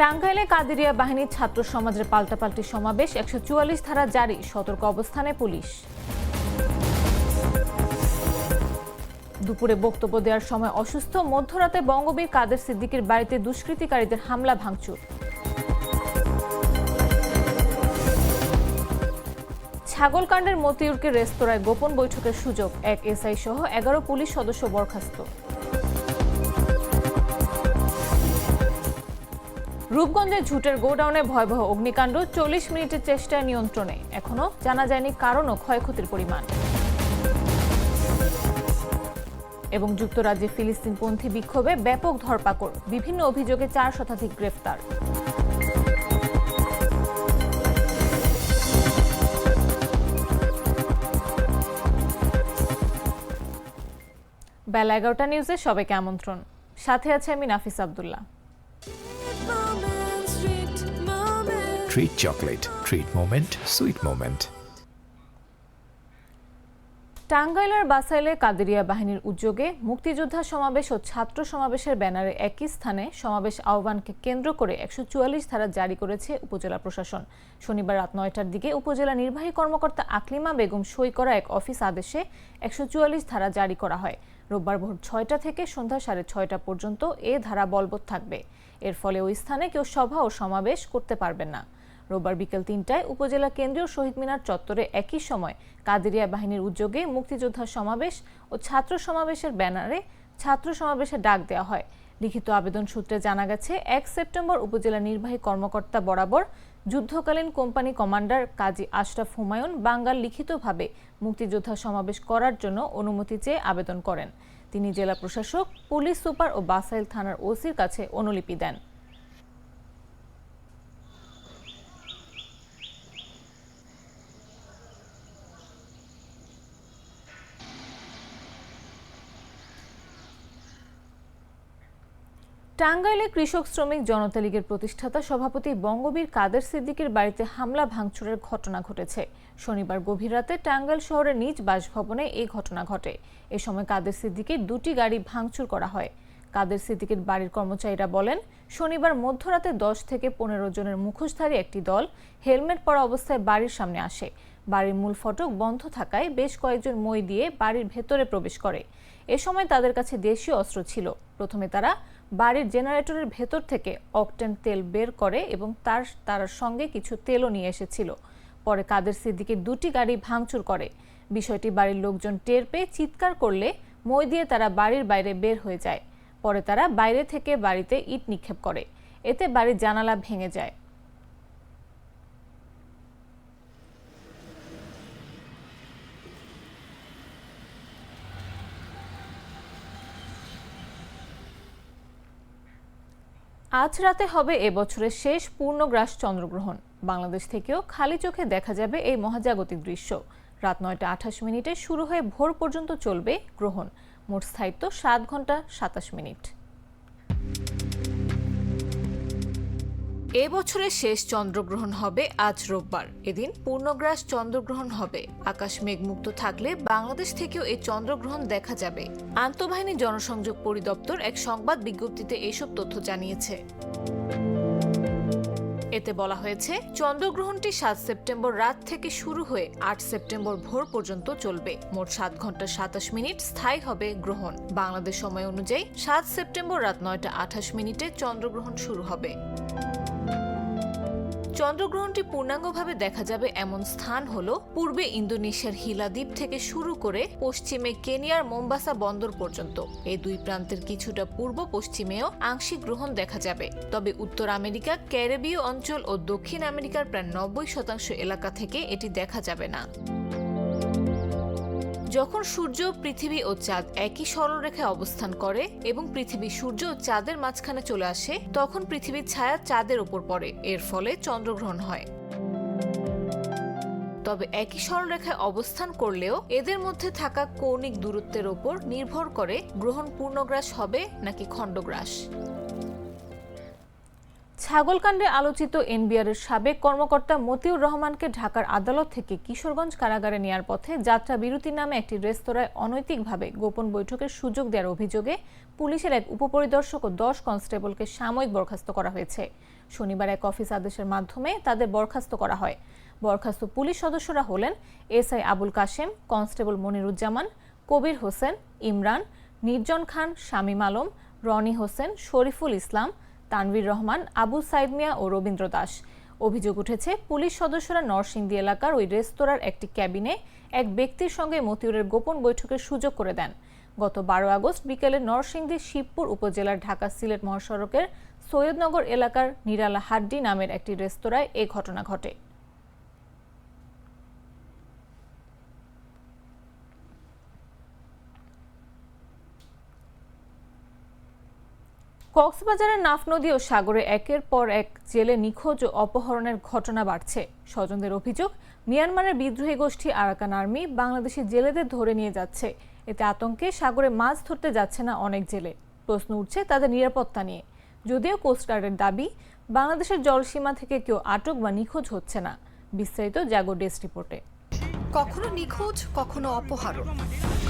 টাঙ্গাইলে কাদেরিয়া বাহিনীর ছাত্র সমাজের পাল্টাপাল্টি সমাবেশ, একশো চুয়াল্লিশ ধারা জারি, সতর্ক অবস্থানে পুলিশ। দুপুরে বক্তব্য দেওয়ার সময় অসুস্থ, মধ্যরাতে বঙ্গবীর কাদের সিদ্দিকের বাড়িতে দুষ্কৃতিকারীদের হামলা, ভাঙচুর। ছাগলকাণ্ডের মতিউরকে রেস্তোরাঁয় গোপন বৈঠকের সুযোগ, এক এসআই সহ এগারো পুলিশ সদস্য বরখাস্ত। রূপগঞ্জের ঝুটের গোডাউনে ভয়াবহ অগ্নিকাণ্ড, চল্লিশ মিনিটের চেষ্টায় নিয়ন্ত্রণে। এখনও জানা যায়নি কারণ ও ক্ষয়ক্ষতির পরিমাণ। এবং যুক্তরাজ্যে ফিলিস্তিনপন্থী বিক্ষোভে ব্যাপক ধরপাকড়, বিভিন্ন অভিযোগে চার শতাধিক গ্রেফতার। বেলা এগারোটা নিউজে সবাইকে আমন্ত্রণ। সাথে আছে আমি Nafis Abdullah. Treat chocolate. Treat moment. Sweet moment. টাঙ্গাইলের বাসাইলে কাদেরিয়া বাহিনীর উদ্যোগে মুক্তিযোদ্ধা সমাবেশ ও ছাত্র সমাবেশের ব্যানারে একই স্থানে সমাবেশ আহ্বানকে কেন্দ্র করে একশো চুয়াল্লিশ ধারা জারি করেছে উপজেলা প্রশাসন শনিবার রাত নয়টার দিকে উপজেলা নির্বাহী কর্মকর্তা আকলিমা বেগম সই করা এক অফিস আদেশে একশো চুয়াল্লিশ ধারা জারি করা হয় রোববার ভোর ছয়টা থেকে সন্ধ্যা সাড়ে ছয়টা পর্যন্ত এ ধারা বলবৎ থাকবে এর ফলে ওই স্থানে কেউ সভা ও সমাবেশ করতে পারবেন না রোববার বিকেল তিনটায় উপজেলা কেন্দ্রীয় শহীদ মিনার চত্বরে একই সময় কাদেরিয়া বাহিনীর উদ্যোগে মুক্তিযোদ্ধা সমাবেশ ও ছাত্র সমাবেশের ব্যানারে ছাত্র সমাবেশে ডাক দেওয়া হয়। লিখিত আবেদন সূত্রে জানা গেছে, এক সেপ্টেম্বর উপজেলা নির্বাহী কর্মকর্তা বরাবর যুদ্ধকালীন কোম্পানি কমান্ডার কাজী আশরাফ হুমায়ুন বাঙ্গাল লিখিতভাবে মুক্তিযোদ্ধা সমাবেশ করার জন্য অনুমতি চেয়ে আবেদন করেন। তিনি জেলা প্রশাসক, পুলিশ সুপার ও বাসাইল থানার ওসির কাছে অনুলিপি দেন। টাঙ্গাইলে কৃষক শ্রমিক জনতা লীগের প্রতিষ্ঠাতা সভাপতি বঙ্গবীর কাদের সিদ্দিকের বাড়িতে হামলা ভাঙচুরের ঘটনা ঘটেছে। শনিবার গভীর রাতে টাঙ্গাইল শহরের নিজ বাসভবনে এই ঘটনা ঘটে। এ সময় কাদের সিদ্দিকের দুটি গাড়ি ভাঙচুর করা হয়। কাদের সিদ্দিকের বাড়ির কর্মচারীরা বলেন, শনিবার মধ্যরাতে দশ থেকে পনেরো জনের মুখোশধারী একটি দল হেলমেট পরা অবস্থায় বাড়ির সামনে আসে। বাড়ির মূল ফটক বন্ধ থাকায় বেশ কয়েকজন মই দিয়ে বাড়ির ভেতরে প্রবেশ করে। এ সময় তাদের কাছে দেশীয় অস্ত্র ছিল। প্রথমে তারা বাড়ির জেনারেটরের ভেতর থেকে অকটেন তেল বের করে এবং তার তার সঙ্গে কিছু তেলও নিয়ে এসেছিল। পরে কাদের সিদ্দিকের দুটি গাড়ি ভাঙচুর করে। বিষয়টি বাড়ির লোকজন টের পেয়ে চিৎকার করলে মই দিয়ে তারা বাড়ির বাইরে বের হয়ে যায়। পরে তারা বাইরে থেকে বাড়িতে ইট নিক্ষেপ করে। এতে বাড়ির জানালা ভেঙে যায়। আজ রাতে হবে এবছরের শেষ পূর্ণগ্রাস চন্দ্রগ্রহণ। বাংলাদেশ থেকেও খালি চোখে দেখা যাবে এই মহাজাগতিক দৃশ্য। রাত নয়টা আঠাশ মিনিটে শুরু হয়ে ভোর পর্যন্ত চলবে গ্রহণ। মোট স্থায়িত্ব সাত ঘণ্টা সাতাশ মিনিট। এ বছরের শেষ চন্দ্রগ্রহণ হবে আজ রোববার। এদিন পূর্ণগ্রাস চন্দ্রগ্রহণ হবে। আকাশ মেঘমুক্ত থাকলে বাংলাদেশ থেকেও এই চন্দ্রগ্রহণ দেখা যাবে। আন্তঃবাহিনী জনসংযোগ পরিদপ্তর এক সংবাদ বিজ্ঞপ্তিতে এসব তথ্য জানিয়েছে। এতে বলা হয়েছে, চন্দ্রগ্রহণটি সাত সেপ্টেম্বর রাত থেকে শুরু হয়ে আট সেপ্টেম্বর ভোর পর্যন্ত চলবে। মোট সাত ঘণ্টা সাতাশ মিনিট স্থায়ী হবে গ্রহণ। বাংলাদেশ সময় অনুযায়ী সাত সেপ্টেম্বর রাত নয়টা আঠাশ মিনিটে চন্দ্রগ্রহণ শুরু হবে। চন্দ্রগ্রহণটি পূর্ণাঙ্গভাবে দেখা যাবে এমন স্থান হল পূর্বে ইন্দোনেশিয়ার হিলা দ্বীপ থেকে শুরু করে পশ্চিমে কেনিয়ার মোম্বাসা বন্দর পর্যন্ত। এই দুই প্রান্তের কিছুটা পূর্ব পশ্চিমেও আংশিক গ্রহণ দেখা যাবে। তবে উত্তর আমেরিকা, ক্যারেবীয় অঞ্চল ও দক্ষিণ আমেরিকার প্রায় নব্বই শতাংশ এলাকা থেকে এটি দেখা যাবে না। যখন সূর্য, পৃথিবী ও চাঁদ একই সরলরেখায় অবস্থান করে এবং পৃথিবী সূর্য ও চাঁদের মাঝখানে চলে আসে, তখন পৃথিবীর ছায়া চাঁদের ওপর পড়ে। এর ফলে চন্দ্রগ্রহণ হয়। তবে একই সরলরেখায় অবস্থান করলেও এদের মধ্যে থাকা কৌণিক দূরত্বের ওপর নির্ভর করে গ্রহণ পূর্ণগ্রাস হবে নাকি খণ্ডগ্রাস। ছাগলকাণ্ডে আলোচিত এনবিআরের সাবেক কর্মকর্তা মতিউর রহমানকে ঢাকার আদালত থেকে কিশোরগঞ্জ কারাগারে নেয়ার পথে যাত্রা বিরতি নামে একটি রেস্তোরাঁয় অনৈতিকভাবে গোপন বৈঠকের সুযোগ দেওয়ার অভিযোগে পুলিশের এক উপপরিদর্শক ও দশ কনস্টেবলকে সাময়িক বরখাস্ত করা হয়েছে। শনিবার এক অফিস আদেশের মাধ্যমে তাদের বরখাস্ত করা হয়। বরখাস্ত পুলিশ সদস্যরা হলেন এসআই আবুল কাশেম, কনস্টেবল মনিরুজ্জামান, কবির হোসেন, ইমরান, নির্জন খান, শামীম আলম, রনি হোসেন, শরীফুল ইসলাম তানভীর রহমান, আবু সাইদ মিয়া ও রবীন্দ্র দাস। অভিযোগ উঠেছে, পুলিশ সদস্যরা নরসিংদী এলাকার ওই রেস্তোরাঁর একটি ক্যাবিনে এক ব্যক্তির সঙ্গে মতিউরের গোপন বৈঠকের সুযোগ করে দেন। গত বারো আগস্ট বিকেলে নরসিংদী শিবপুর উপজেলার ঢাকা সিলেট মহাসড়কের সৈয়দনগর এলাকার নিরালা হাড্ডি নামের একটি রেস্তোরাঁয় এ ঘটনা ঘটে। কক্সবাজারের নাফ নদী ও সাগরে একের পর এক জেলে নিখোঁজ ও অপহরণের ঘটনা বাড়ছে। স্বজনদের অভিযোগ, মিয়ানমারের বিদ্রোহী গোষ্ঠী আরাকান আর্মি বাংলাদেশি জেলেদের ধরে নিয়ে যাচ্ছে। এতে আতঙ্কে সাগরে মাছ ধরতে যাচ্ছে না অনেক জেলে। প্রশ্ন উঠছে তাদের নিরাপত্তা নিয়ে। যদিও কোস্টগার্ডের দাবি, বাংলাদেশের জলসীমা থেকে কেউ আটক বা নিখোঁজ হচ্ছে না। বিস্তারিত জাগো ডেস্ক রিপোর্টে। কখনো নিখোঁজ, কখনো অপহরণ।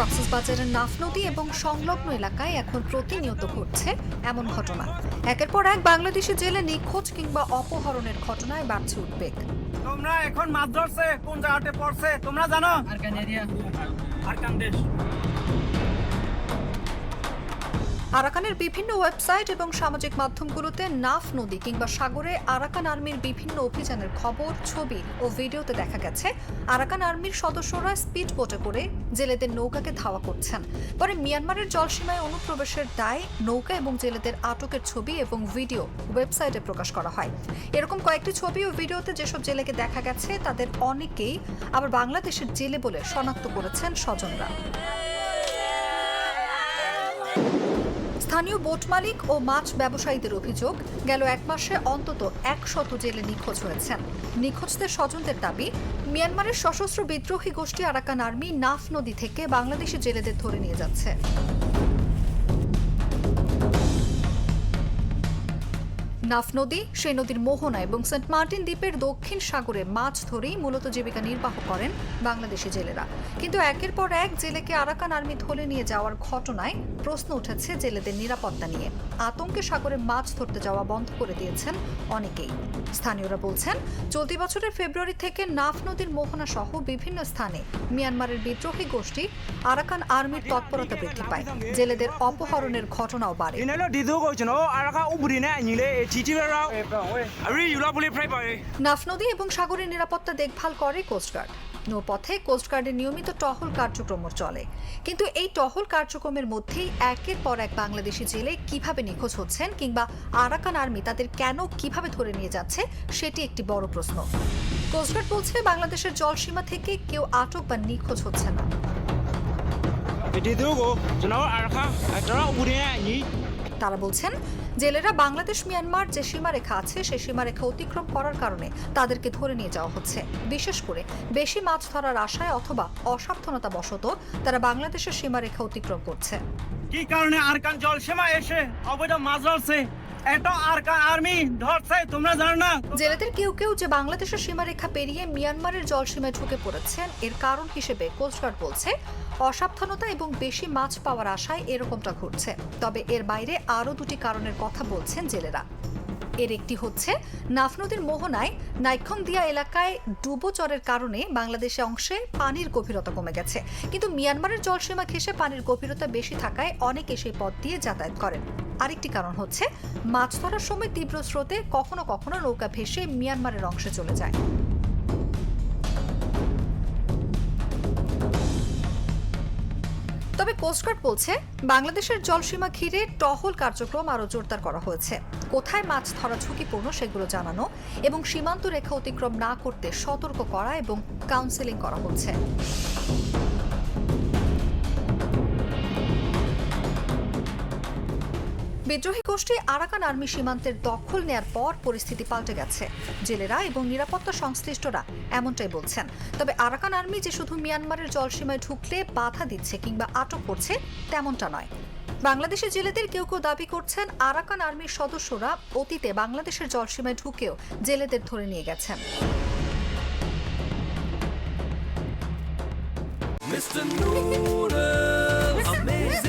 কক্সবাজারের নাফ নদী এবং সংলগ্ন এলাকায় এখন প্রতিনিয়ত ঘটছে এমন ঘটনা। একের পর এক বাংলাদেশি জেলে নিখোঁজ কিংবা অপহরণের ঘটনায় বাড়ছে উদ্বেগ। তোমরা এখন মাছ ধরছে কোন জায়গাতে পড়ছে তোমরা জানো? আরকান এরিয়া। আরকান দেশ। আরাকানের বিভিন্ন ওয়েবসাইট এবং সামাজিক মাধ্যমগুলোতে নাফ নদী কিংবা সাগরে আরাকান আর্মির বিভিন্ন অভিযানের খবর, ছবি ও ভিডিওতে দেখা গেছে। আরাকান আর্মির সদস্যরা স্পিড বোটে করে জেলেদের নৌকাকে ধাওয়া করছেন। পরে মিয়ানমারের জলসীমায় অনুপ্রবেশের দায় নৌকা এবং জেলেদের আটকের ছবি এবং ভিডিও ওয়েবসাইটে প্রকাশ করা হয়। এরকম কয়েকটি ছবি ও ভিডিওতে যেসব জেলেকে দেখা গেছে, তাদের অনেকেই আবার বাংলাদেশের জেলে বলে শনাক্ত করেছেন স্বজনরা। স্থানীয় বোট মালিক ও মাছ ব্যবসায়ীদের অভিযোগ, গেল এক মাসে অন্তত একশত জেলে নিখোঁজ হয়েছেন। নিখোঁজদের স্বজনদের দাবি, মিয়ানমারের সশস্ত্র বিদ্রোহী গোষ্ঠী আরাকান আর্মি নাফ নদী থেকে বাংলাদেশি জেলেদের ধরে নিয়ে যাচ্ছে। নাফ নদী, সেই নদীর মোহনা এবং সেন্ট মার্টিন দ্বীপের দক্ষিণ সাগরে মাছ ধরেই মূলত জীবিকা নির্বাহ করেন বাংলাদেশি জেলেরা। কিন্তু একের পর এক জেলেকে আরাকান আর্মি ধরে নিয়ে যাওয়ার ঘটনায় প্রশ্ন উঠেছে জেলেদের নিরাপত্তা নিয়ে। আতঙ্কে সাগরে মাছ ধরতে যাওয়া বন্ধ করে দিয়েছেন অনেকেই। স্থানীয়রা বলছেন, চলতি বছরের ফেব্রুয়ারি থেকে নাফ নদীর মোহনা সহ বিভিন্ন স্থানে মিয়ানমারের বিদ্রোহী গোষ্ঠী আরাকান আর্মির তৎপরতা বৃদ্ধি পায়। জেলেদের অপহরণের ঘটনাও বাড়ে। নাফ নদী এবং সাগরের নিরাপত্তা দেখভাল করে কোস্টগার্ড নৌপথে কোস্টগার্ডের নিয়মিত টহল কার্যক্রম চলে। কিন্তু এই টহল কার্যক্রমের মধ্যেই একের পর এক বাংলাদেশি জেলে কীভাবে নিখোঁজ হচ্ছেন কিংবা আরাকান আর্মি তাদের কেন কীভাবে ধরে নিয়ে যাচ্ছে সেটি একটি বড় প্রশ্ন। কোস্টগার্ড বলছে বাংলাদেশের জলসীমা থেকে কেউ আটক বা নিখোঁজ হচ্ছে না। তারা বলছেন, জেলেরা বাংলাদেশ, মিয়ানমার যে সীমারেখা আছে, সেই সীমারেখা অতিক্রম করার কারণে তাদেরকে ধরে নিয়ে যাওয়া হচ্ছে। বিশেষ করে বেশি মাছ ধরার আশায় অথবা অসাবধানতা বশত তারা বাংলাদেশের সীমারেখা অতিক্রম করছে। কি কারণে আরকান জলসীমা এসে অবৈধ মাছ ধরছে? এটা আরকান আর্মি, ধরছে, তোমরা জানো না। জেলেদের কেউ কেউ যে বাংলাদেশের সীমারেখা পেরিয়ে মিয়ানমারের জলসীমায় ঢুকে পড়েছেন, এর কারণ হিসেবে কোস্টগার্ড বলছে, অসাবধানতা এবং বেশি মাছ পাওয়ার আশায় এরকমটা ঘটছে। তবে এর বাইরে আরও দুটি কারণের কথা বলছেন জেলেরা। এর একটি হচ্ছে, নাফ নদীর মোহনায় নাইক্ষংদিয়া এলাকায় ডুবোচরের কারণে বাংলাদেশে অংশে পানির গভীরতা কমে গেছে। কিন্তু মিয়ানমারের জলসীমা ঘেঁষে পানির গভীরতা বেশি থাকায় অনেকে সেই পথ দিয়ে যাতায়াত করেন। আরেকটি কারণ হচ্ছে, মাছ ধরার সময় তীব্র স্রোতে কখনো কখনো নৌকা ভেসে মিয়ানমারের অংশে চলে যায়। তবে কোস্টগার্ড বলছে, বাংলাদেশের জলসীমা ঘিরে টহল কার্যক্রম আরও জোরদার করা হয়েছে। কোথায় মাছ ধরা ঝুঁকিপূর্ণ সেগুলো জানানো এবং সীমান্ত রেখা অতিক্রম না করতে সতর্ক করা এবং কাউন্সেলিং করা হচ্ছে। বিদ্রোহী গোষ্ঠী আরাকান আর্মি সীমান্তের দখল নেয়ার পর পরিস্থিতি পাল্টে গেছে। জেলেরা এবং নিরাপত্তা সংশ্লিষ্টরা এমনটাই বলছেন। তবে আরাকান আর্মি যে শুধু মিয়ানমারের জলসীমায় ঢুকলে বাধা দিচ্ছে কিংবা আটক করছে তেমনটা নয়। বাংলাদেশের জেলেদের কেউ কেউ দাবি করছেন আরাকান আর্মির সদস্যরা অতীতে বাংলাদেশের জলসীমায় ঢুকেও জেলেদের ধরে নিয়ে গেছেন। Mr. Noodles, amazing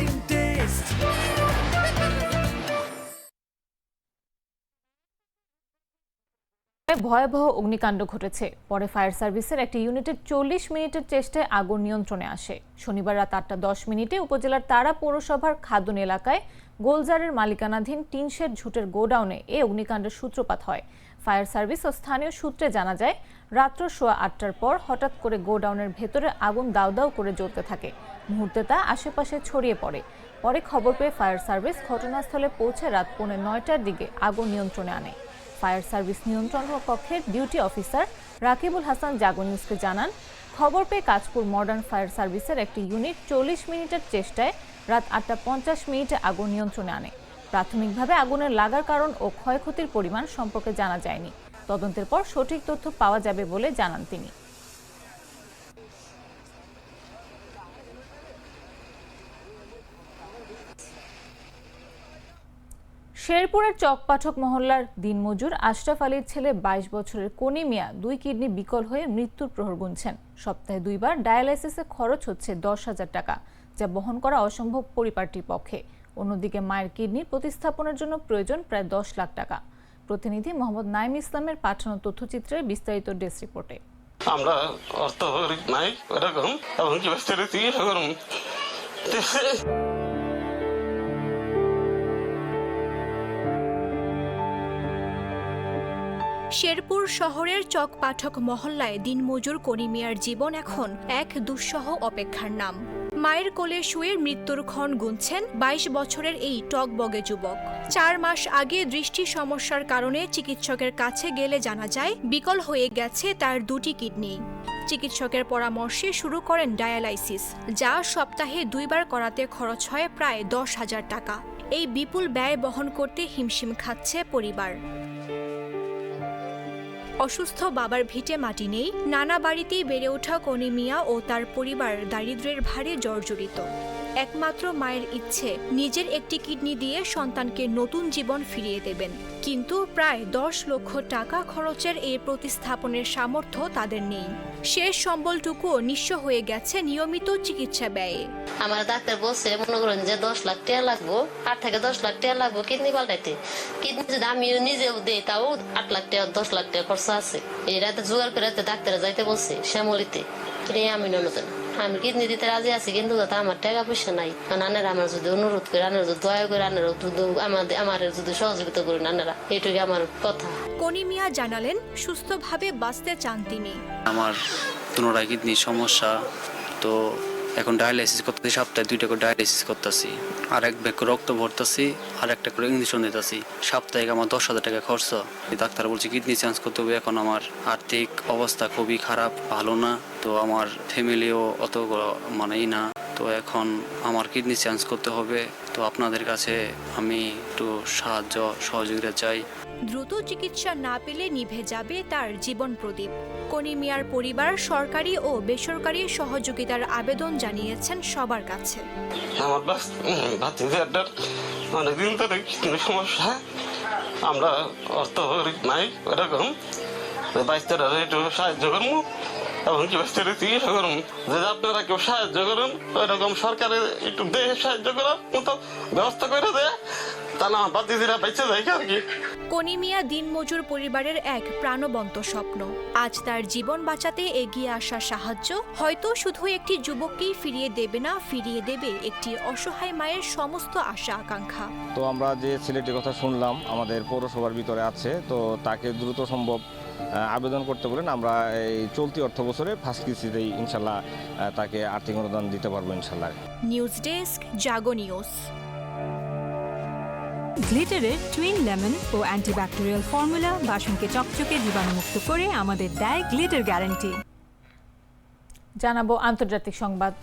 ভয়াবহ অগ্নিকাণ্ড ঘটেছে। পরে ফায়ার সার্ভিসের একটি ইউনিটের চল্লিশ মিনিটের চেষ্টায় আগুন নিয়ন্ত্রণে আসে। শনিবার রাত আটটা দশ মিনিটে উপজেলার তারা পৌরসভার খাদুন এলাকায় গোলজারের মালিকানাধীন টিনশেড ঝুটের গোডাউনে এই অগ্নিকাণ্ডের সূত্রপাত হয়। ফায়ার সার্ভিস ও স্থানীয় সূত্রে জানা যায়, রাত্র সোয়া আটটার পর হঠাৎ করে গোডাউনের ভেতরে আগুন দাউ দাউ করে জ্বলতে থাকে। মুহূর্তে তা আশেপাশে ছড়িয়ে পড়ে। পরে খবর পেয়ে ফায়ার সার্ভিস ঘটনাস্থলে পৌঁছে রাত পৌনে নয়টার দিকে আগুন নিয়ন্ত্রণে আনে। ফায়ার সার্ভিস নিয়ন্ত্রণ কক্ষের ডিউটি অফিসার রাকিবুল হাসান জাগনিসকে জানান, খবর পেয়ে কাজপুর মডার্ন ফায়ার সার্ভিসের একটি ইউনিট চল্লিশ মিনিটের চেষ্টায় রাত আটটা পঞ্চাশ মিনিটে আগুন নিয়ন্ত্রণে আনে। প্রাথমিকভাবে আগুনের লাগার কারণ ও ক্ষয়ক্ষতির পরিমাণ সম্পর্কে জানা যায়নি। তদন্তের পর সঠিক তথ্য পাওয়া যাবে বলে জানান তিনি। শেরপুরের চকপাঠক মহল্লার দিনমজুর আশরাফ আলীর ছেলে বাইশ বছরের কনি মিয়া দুই কিডনি বিকল হয়ে মৃত্যুর প্রহর গুনছেন। সপ্তাহে দুইবার ডায়ালাইসিসে খরচ হচ্ছে দশ হাজার টাকা, যা বহন করা অসম্ভব পরিবারটির পক্ষে। অন্যদিকে মায়ের কিডনি প্রতিস্থাপনের জন্য প্রয়োজন প্রায় দশ লাখ টাকা। প্রতিনিধি মোহাম্মদ নাইম ইসলামের পাঠানো তথ্যচিত্রের বিস্তারিত ডেস্ক রিপোর্টে। আমরা অর্থ নাই এরকম, এবং কি শেরপুর শহরের চক পাঠক মহল্লায় দিনমজুর করিমিয়ার জীবন এখন এক দুঃসহ অপেক্ষার নাম। মায়ের কোলে শুয়ে মৃত্যুর ক্ষণ গুনছেন বাইশ বছরের এই টকবগে যুবক। চার মাস আগে দৃষ্টি সমস্যার কারণে চিকিৎসকের কাছে গেলে জানা যায়, বিকল হয়ে গেছে তার দুটি কিডনি। চিকিৎসকের পরামর্শে শুরু করেন ডায়ালাইসিস, যা সপ্তাহে দুইবার করাতে খরচ হয় প্রায় দশ হাজার টাকা। এই বিপুল ব্যয় বহন করতে হিমশিম খাচ্ছে পরিবার। অসুস্থ বাবার ভিটে মাটি নেই, নানা বাড়িতেই বেড়ে ওঠা কনে মিয়া ও তার পরিবার দারিদ্র্যের ভারে জর্জরিত। একমাত্র মায়ের ইচ্ছে, নিজের একটি কিডনি দিয়ে সন্তানকে নতুন জীবন ফিরিয়ে দেবেন। কিন্তু প্রায় দশ লক্ষ টাকা খরচের এই প্রতিস্থাপনের সামর্থ্য তাদের নেই। শেষ সম্বলটুকুও নিঃস্ব হয়ে গেছে নিয়মিত চিকিৎসা ব্যয়ে। আমার ডাক্তার বলছে, মনে করেন যে দশ লাখ টাকা লাগবো, আট থেকে দশ লাখ টাকা লাগবো কিডনি পাল্টাইতে। কিডনি যদি আমি নিজেও দিই, তাও আট লাখ টাকা, দশ লাখ টাকা খরচা আছে। এই রাতে জোগাড় করে ডাক্তারে যাইতে বলছে, শ্যামলিতে। আমি ননদ আমি কিডনি দিতে রাজি আছি কিন্তু দাদা আমার টাকা পয়সা নাই। নানারা আমার যদি অনুরোধ করে আনারা যদি দয়া করে আনারা আমাদের আমার যদি সহযোগিতা করে আনারা এটুকু আমার কথা। কনি মিয়া জানালেন সুস্থভাবে বাঁচতে চান তিনি। আমার পুনরায় কিডনি সমস্যা তো এখন ডায়ালাইসিস করতেছি, সপ্তাহে দুইটা করে ডায়ালাইসিস করতেছি। আর এক ব্যাগ রক্ত ভরতেছি, আর একটা করে ইঞ্জেকশন দিতেছি সাপ্তাহিক আমার দশ হাজার টাকা খরচ। ডাক্তার বলছে কিডনি চেঞ্জ করতে হবে এখন আমার। আর্থিক অবস্থা খুবই খারাপ, ভালো না। তো আমার ফ্যামিলিও অত মানেই না। তো এখন আমার কিডনি চেঞ্জ করতে হবে। তো আপনাদের কাছে আমি একটু সাহায্য সহযোগিতা চাই। দ্রুত চিকিৎসা না পেলে নিভে যাবে তার জীবন প্রদীপ। কনি মিয়ার পরিবার সরকারি ও বেসরকারি সহযোগিতার আবেদন জানিয়েছেন সবার কাছে। আমার অর্থ নাই, এরকম। একটু সাহায্য করব, এবং কি চিকিৎসা করুন যদি আপনারা কেউ সাহায্য করুন, ওইরকম সরকারের একটু দেহে সাহায্য করার মতো ব্যবস্থা করে দেয়, তাহলে আমার ভাতিজিরা বেঁচে যায় আর কি। কনিমিয়া দিনমজুর পরিবারের এক প্রাণবন্ত স্বপ্ন। আজ তার জীবন বাঁচাতে এগিয়ে আসা সাহায্য হয়তো শুধু একটি যুবককেই ফিরিয়ে দেবে না ফিরিয়ে দেবে একটি অসহায় মায়ের সমস্ত আশা আকাঙ্ক্ষা। তো আমরা যে ছেলেটির কথা শুনলাম আমাদের পৌরসভার ভিতরে আছে তো তাকে দ্রুত সম্ভব আবেদন করতে বলেন আমরা এই চলতি অর্থ বছরে ফার্স্ট কিস্তিতেই ইনশাল্লাহ তাকে আর্থিক অনুদান দিতে পারব ইনশাল্লাহ। News desk Jago News. গ্লিটারের twin lemon ও অ্যান্টিব্যাকটেরিয়াল ফর্মুলা বাসনকে চকচকে জীবাণুমুক্ত করে আমাদের দেয় গ্লিটার গ্যারান্টি জানাব আন্তর্জাতিক সংবাদ।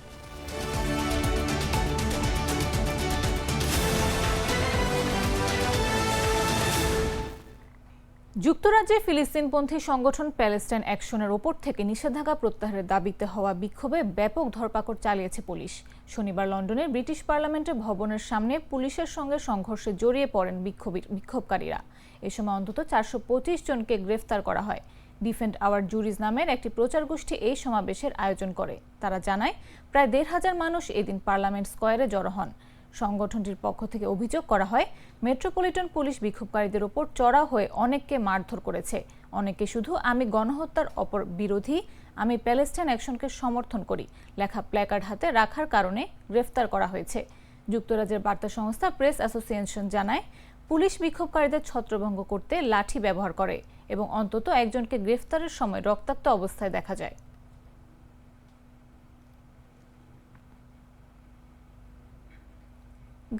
যুক্তরাজ্যে ফিলিস্তিনপন্থী সংগঠন প্যালেস্টাইন অ্যাকশনের ওপর থেকে নিষেধাজ্ঞা প্রত্যাহারের দাবিতে হওয়া বিক্ষোভে ব্যাপক ধরপাকড় চালিয়েছে পুলিশ। শনিবার লন্ডনের ব্রিটিশ পার্লামেন্টের ভবনের সামনে পুলিশের সঙ্গে সংঘর্ষে জড়িয়ে পড়েন বিক্ষোভী বিক্ষোভকারীরা। এ সময় অন্তত চারশো পঁচিশ জনকে গ্রেফতার করা হয়। ডিফেন্ড আওয়ার জুরিজ নামের একটি প্রচার গোষ্ঠী এই সমাবেশের আয়োজন করে। তারা জানায়, প্রায় দেড় হাজার মানুষ এদিন পার্লামেন্ট স্কয়ারে জড়ো হন। সংগঠনটির পক্ষ থেকে অভিযোগ করা হয়, মেট্রোপলিটন পুলিশ বিক্ষোভকারীদের ওপর চড়া হয়ে অনেককে মারধর করেছে। অনেকে শুধু, আমি গণহত্যার অপর বিরোধী, আমি প্যালেস্টাইন অ্যাকশনকে সমর্থন করি। লেখা প্ল্যাকার্ড হাতে রাখার কারণে গ্রেফতার করা হয়েছে। যুক্তরাজ্যের বার্তা সংস্থা প্রেস অ্যাসোসিয়েশন জানায়, পুলিশ বিক্ষোভকারীদের ছত্রভঙ্গ করতে লাঠি ব্যবহার করে এবং অন্তত একজনকে গ্রেফতারের সময় রক্তাক্ত অবস্থায় দেখা যায়।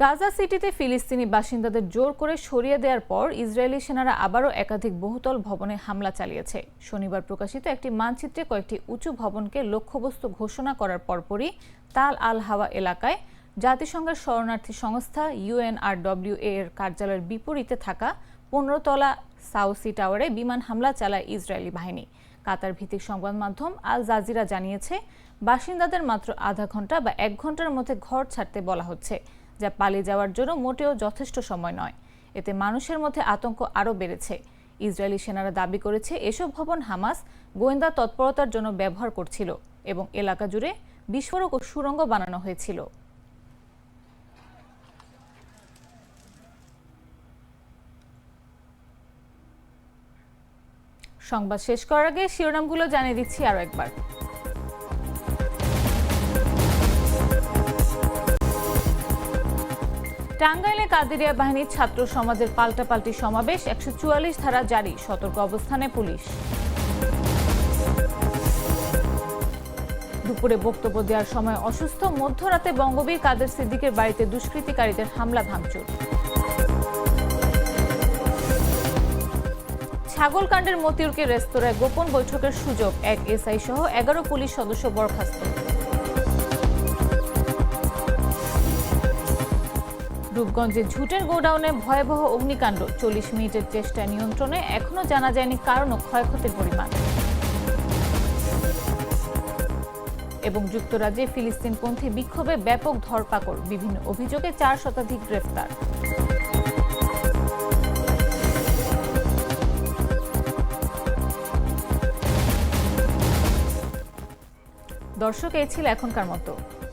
গাজা সিটিতে ফিলিস্তিনি বাসিন্দাদের জোর করে সরিয়ে দেওয়ার পর ইসরায়েলি সেনারা আবারও একাধিক বহুতল ভবনে হামলা চালিয়েছে। শনিবার প্রকাশিত একটি মানচিত্রে কয়েকটি উঁচু ভবনকে লক্ষ্যবস্তু ঘোষণা করার পরপরই তাল আল হাওয়া এলাকায় জাতিসংঘের শরণার্থী সংস্থা ইউএনআরডব্লিউ এর কার্যালয়ের বিপরীতে থাকা পনেরোতলা সাউসি টাওয়ারে বিমান হামলা চালায় ইসরায়েলি বাহিনী। কাতার ভিত্তিক সংবাদ মাধ্যম আল জাজিরা জানিয়েছে, বাসিন্দাদের মাত্র আধা ঘণ্টা বা এক ঘণ্টার মধ্যে ঘর ছাড়তে বলা হচ্ছে। যা পালিয়ে যাওয়ার জন্য মোটেও যথেষ্ট সময় নয়। এতে মানুষের মধ্যে আতঙ্ক আরও বেড়েছে। ইসরায়েলি সেনারা দাবি করেছে এসব ভবন হামাস গোয়েন্দা তৎপরতার জন্য ব্যবহার করছিল এবং এলাকা জুড়ে বিস্ফোরক ও সুড়ঙ্গ বানানো হয়েছিল। সংবাদ শেষ করার আগে শিরোনামগুলো জানিয়ে দিচ্ছি আরও একবার। টাঙ্গাইলে কাদেরিয়া বাহিনীর ছাত্র সমাজের পাল্টাপাল্টি সমাবেশ, একশো চুয়াল্লিশ ধারা জারি, সতর্ক অবস্থানে পুলিশ। দুপুরে বক্তব্য দেওয়ার সময় অসুস্থ, মধ্যরাতে বঙ্গবীর কাদের সিদ্দিকের বাড়িতে দুষ্কৃতিকারীদের হামলা, ভাঙচুর। ছাগলকাণ্ডের মতিউরকে রেস্তোরাঁয় গোপন বৈঠকের সুযোগ, এক এসআই সহ এগারো পুলিশ সদস্য বরখাস্ত। রূপগঞ্জে ঝুটের গোডাউনে ভয়াবহ অগ্নিকাণ্ড। চল্লিশ মিনিটের চেষ্টা নিয়ন্ত্রণে এখনও জানা যায়নি কারণ ও ক্ষয়ক্ষতির পরিমাণ। এবং যুক্তরাজ্যে ফিলিস্তিনপন্থী বিক্ষোভে ব্যাপক ধরপাকড়। বিভিন্ন অভিযোগে চার শতাধিক গ্রেফতার। দর্শক এই ছিল এখনকার মতো।